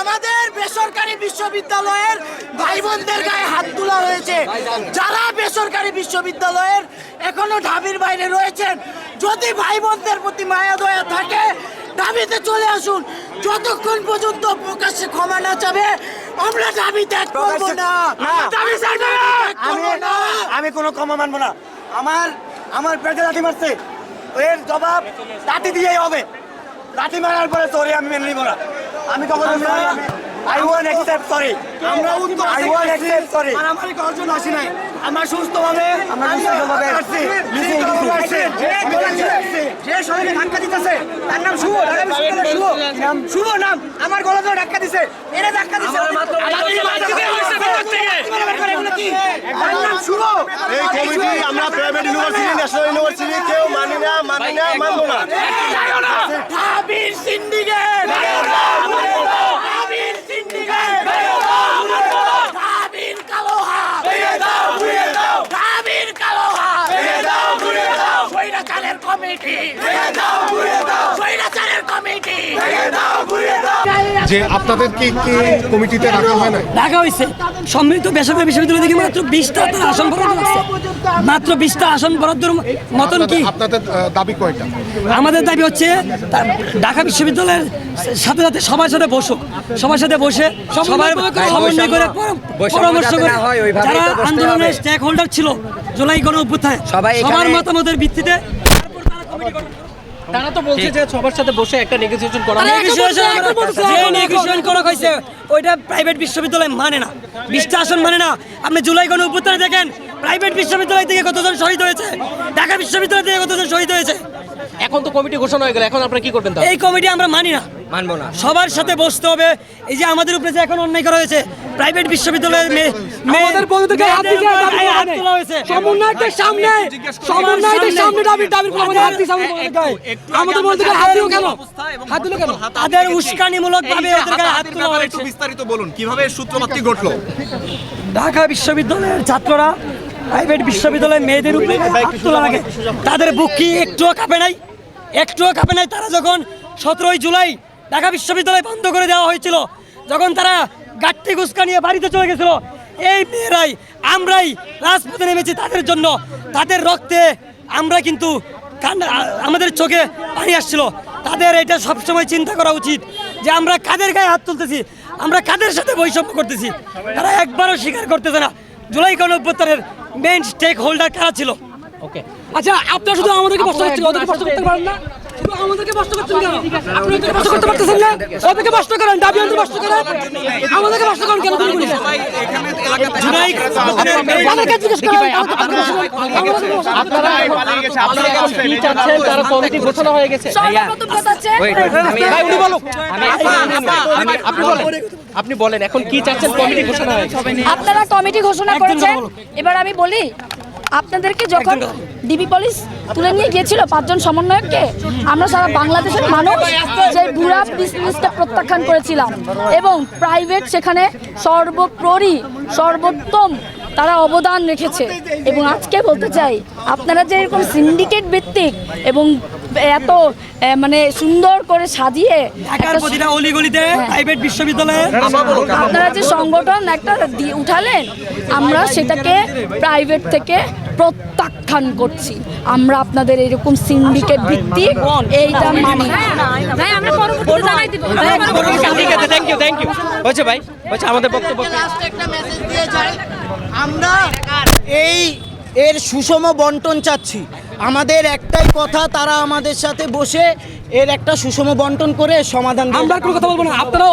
আমাদের বেসরকারি বিশ্ববিদ্যালয়ের ভাই বোনদের গায়ে হাত তোলা হয়েছে। যারা বেসরকারি বিশ্ববিদ্যালয়ের এখনও ঢাবির বাইরে রয়েছেন যদি ভাই বোনদের প্রতি মায়া দয়া থাকে ঢাবিতে চলে আসুন। যতক্ষণ পর্যন্ত প্রকাশ্যে ক্ষমা না চাবে আমরা ঢাবি ত্যাগ করব না। আমি না। আমি কোনো ক্ষমা মানবো না। আমার আমার পেটে লাঠি মারছে। এর জবাব লাঠি দিয়েই হবে। লাঠি মারার পরে তোরে আমি মেনে নিব না। আমি কখনো আই ওয়ান্ট অ্যাকসেপ্ট সরি আমরা উত্তর আই ওয়ান্ট অ্যাকসেপ্ট সরি মারামারি করার জন্য আসি নাই। আমরা সুস্থভাবে আমরা সুস্থভাবে আসছি। যে সবাইকে ধাক্কা দিতেছে তার নাম শুভ। ঢাকা বিশ্ববিদ্যালয়ের শুভ নাম শুভ। নাম? আমার গলা ধরে ধাক্কা দিছে। এরা ধাক্কা দিছে। তার নাম শুভ। এই কমিটি আমরা প্রাইভেট ইউনিভার্সিটি ন্যাশনাল ইউনিভার্সিটি কেউ মানি না মানি না মানবো না ঢাবির সিন্ডিকেট ঢাবির সিন্ডিকেট ঢাবির কালো হাত ঢাবির কালো হাত স্বৈরাচারের কমিটি। কমিটি। যে আপনাদের কি কি কমিটিতে রাখা হয় না ঢাকা হয়েছে। সম্মিলিত বেসরকারি বিশ্ববিদ্যালয় থেকে মাত্র বিশটা আসন বরাদ্দ আছে। মাত্র বিশটা আসন বরাদ্দর মতন কি? আপনাদের দাবি কয়টা? আমাদের দাবি হচ্ছে ঢাকা বিশ্ববিদ্যালয়ের সাথে সাথে সবার সাথে বসুক। সবার সাথে বসে সবার সমন্বয় করে পরামর্শ করে যারা আন্দোলনের স্টেক হোল্ডার ছিল জুলাই গণ অভ্যুত্থানে সবার মতামতের ভিত্তিতে তারা তো বলছে যে সবার সাথে বসে একটা নেগোসিয়েশন করা যে নেগোসিয়েশন করা হয়েছে ওইটা প্রাইভেট বিশ্ববিদ্যালয় মানে না। বিশ্বাসন আসন মানে না। আপনি জুলাই গণ অভ্যুত্থানে দেখেন প্রাইভেট বিশ্ববিদ্যালয় থেকে কতজন শহীদ হয়েছে? ঢাকা বিশ্ববিদ্যালয় থেকে কতজন শহীদ হয়েছে? এখন তো কমিটি ঘোষণা হয়ে গেল এখন আপনারা কি করবেন এই কমিটি আমরা মানি না। মানবো না। সবার সাথে বসতে হবে। এই যে আমাদের উপরে যে এখন অন্যায় করা হয়েছে প্রাইভেট বিশ্ববিদ্যালয়ের মেয়ে বন্ধুদেরকে হাত দিতে দাবি হাত তোলা হয়েছে। সমন্বয়কদের সামনে সমন্বয়কদের সামনে দাবি দাবি করে আমাদের হাত দিছে আমাদের আমাদের বন্ধুদেরকে হাত দিল কেন? হাত দিল কেন? তাদের উস্কানিমূলক ভাবে ওদের হাত তোলা হয়েছে। বিস্তারিত বলুন কীভাবে সূত্রপাতটি ঘটলো? ঢাকা বিশ্ববিদ্যালয়ের ছাত্ররা প্রাইভেট বিশ্ববিদ্যালয়ের মেয়েদের উপরে তোলা লাগে। তাদের বুক কি একটুও কাঁপে নাই? একটুও কাঁপে নাই? তারা যখন সতেরোই জুলাই ঢাকা বিশ্ববিদ্যালয় বন্ধ করে দেওয়া হয়েছিল, যখন তারা গাট্টি গুস্কা নিয়ে বাড়িতে চলে গেছিল, এই মেয়েরাই, আমরাই রাজপথে নেমেছি তাদের জন্য। তাদের রক্তে আমরা কিন্তু আমাদের চোখে পানি আসছিল। তাদের এটা সবসময় চিন্তা করা উচিত যে আমরা কাদের গায়ে হাত তুলতেছি? আমরা কাদের সাথে বৈষম্য করতেছি? তারা একবারও স্বীকার করতেছে না। জুলাই গণ মেইন স্টেক হোল্ডার কারা ছিল? ওকে আচ্ছা আপনারা শুধু আমাদেরকে প্রশ্ন করতে পারেন না। আমাদেরকে কষ্ট করছেন কেন? আপনি কষ্ট করতে পারতেছেন না? ওদেরকে কষ্ট করেন দাবি আনতে কষ্ট করেন। আমাদেরকে কষ্ট করেন কেন তুমি বলিস জুলাই গণ অভ্যুত্থানের main আমাদেরকে জিজ্ঞেস করেন আমাদেরকে কষ্ট করেন। আমাদেরকে কষ্ট করেন। আপনারা আপনারা এখন কি চাচ্ছেন? তারা কমিটি ঘোষণা হয়ে গেছে। ভাই উনি বলুক। আমি- আপনি বলেন এখন কি চাচ্ছেন? কমিটি ঘোষণা আপনারা কমিটি ঘোষণা একজন করেছেন। এবার আমি বলি আপনাদেরকে যখন ডিবি পুলিশ তুলে নিয়ে গিয়েছিল পাঁচজন সমন্বয়ককে আমরা সারা বাংলাদেশের মানুষ যে বুড়া বিজনেসটা প্রত্যাখ্যান করেছিলাম এবং প্রাইভেট সেখানে সর্বোপরি সর্বোত্তম তারা অবদান রেখেছে। এবং আজকে বলতে চাই আপনারা যে এরকম সিন্ডিকেট ভিত্তিক এবং এত মানে সুন্দর করে সাজিয়ে ঢাকার প্রতিটা অলিগলিতে প্রাইভেট বিশ্ববিদ্যালয়ে আপনারা যে সংগঠন একটা দি- উঠালেন আমরা সেটাকে প্রাইভেট থেকে প্রত্যাখ্যান করছি আমরা আপনাদের এরকম সিন্ডিকেট ভিত্তিক এইটা মানি না। ঠিক আছে থ্যাংক ইউ থ্যাংক ইউ হয়েছে ভাই আমাদের বক্তব্য লাস্ট একটা মেসেজ দিয়ে যাই আমরা এই এর সুষম বন্টন চাচ্ছি আমাদের একটাই কথা, তারা আমাদের সাথে বসে এর একটা সুষম বন্টন করে সমাধান আমরা কোনো কথা বলব না। আপনারা